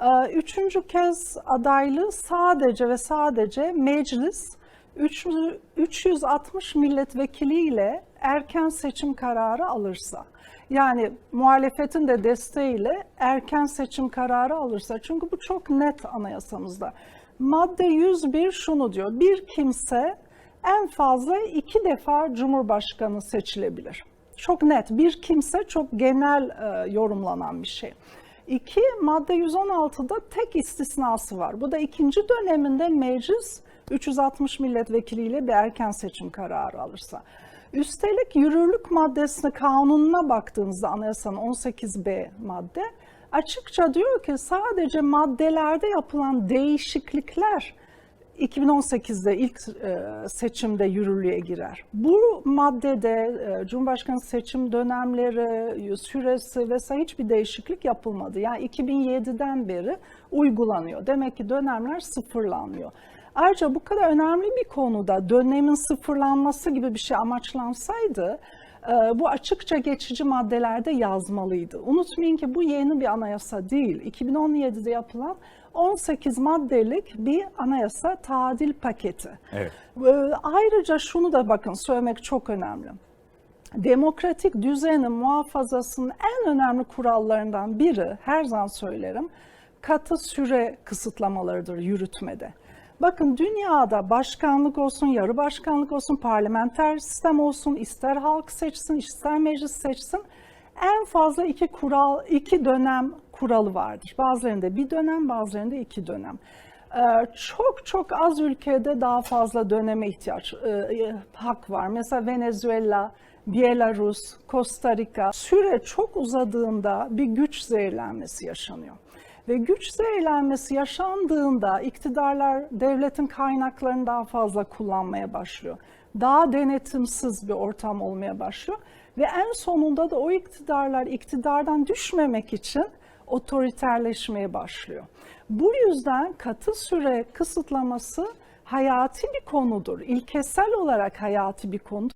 Ee, Üçüncü kez adaylığı sadece ve sadece meclis 300 360 milletvekiliyle erken seçim kararı alırsa. Yani muhalefetin de desteğiyle erken seçim kararı alırsa. Çünkü bu çok net anayasamızda. Madde 101 şunu diyor. Bir kimse en fazla iki defa Cumhurbaşkanı seçilebilir. Çok net. Bir kimse çok genel e, yorumlanan bir şey. İki, madde 116'da tek istisnası var. Bu da ikinci döneminde meclis 360 milletvekiliyle bir erken seçim kararı alırsa. Üstelik yürürlük maddesine kanununa baktığınızda anayasanın 18b madde açıkça diyor ki sadece maddelerde yapılan değişiklikler 2018'de ilk e, seçimde yürürlüğe girer. Bu maddede e, Cumhurbaşkanı seçim dönemleri, süresi vesaire hiçbir değişiklik yapılmadı. Yani 2007'den beri uygulanıyor. Demek ki dönemler sıfırlanmıyor. Ayrıca bu kadar önemli bir konuda dönemin sıfırlanması gibi bir şey amaçlansaydı e, bu açıkça geçici maddelerde yazmalıydı. Unutmayın ki bu yeni bir anayasa değil. 2017'de yapılan 18 maddelik bir anayasa tadil paketi. Evet. E, Ayrıca şunu da bakın söylemek çok önemli. Demokratik düzenin muhafazasının en önemli kurallarından biri, her zaman söylerim, katı süre kısıtlamalarıdır yürütmede. Bakın dünyada başkanlık olsun, yarı başkanlık olsun, parlamenter sistem olsun, ister halk seçsin, ister meclis seçsin, en fazla iki kural, iki dönem kuralı vardır. Bazılarında bir dönem, bazılarında iki dönem. Ee, Çok çok az ülkede daha fazla döneme ihtiyaç, e, hak var. Mesela Venezuela, Belarus, Costa Rica süre çok uzadığında bir güç zehirlenmesi yaşanıyor. Ve güç zehirlenmesi yaşandığında iktidarlar devletin kaynaklarını daha fazla kullanmaya başlıyor. Daha denetimsiz bir ortam olmaya başlıyor. Ve en sonunda da o iktidarlar iktidardan düşmemek için otoriterleşmeye başlıyor. Bu yüzden katı süre kısıtlaması hayati bir konudur. İlkesel olarak hayati bir konudur.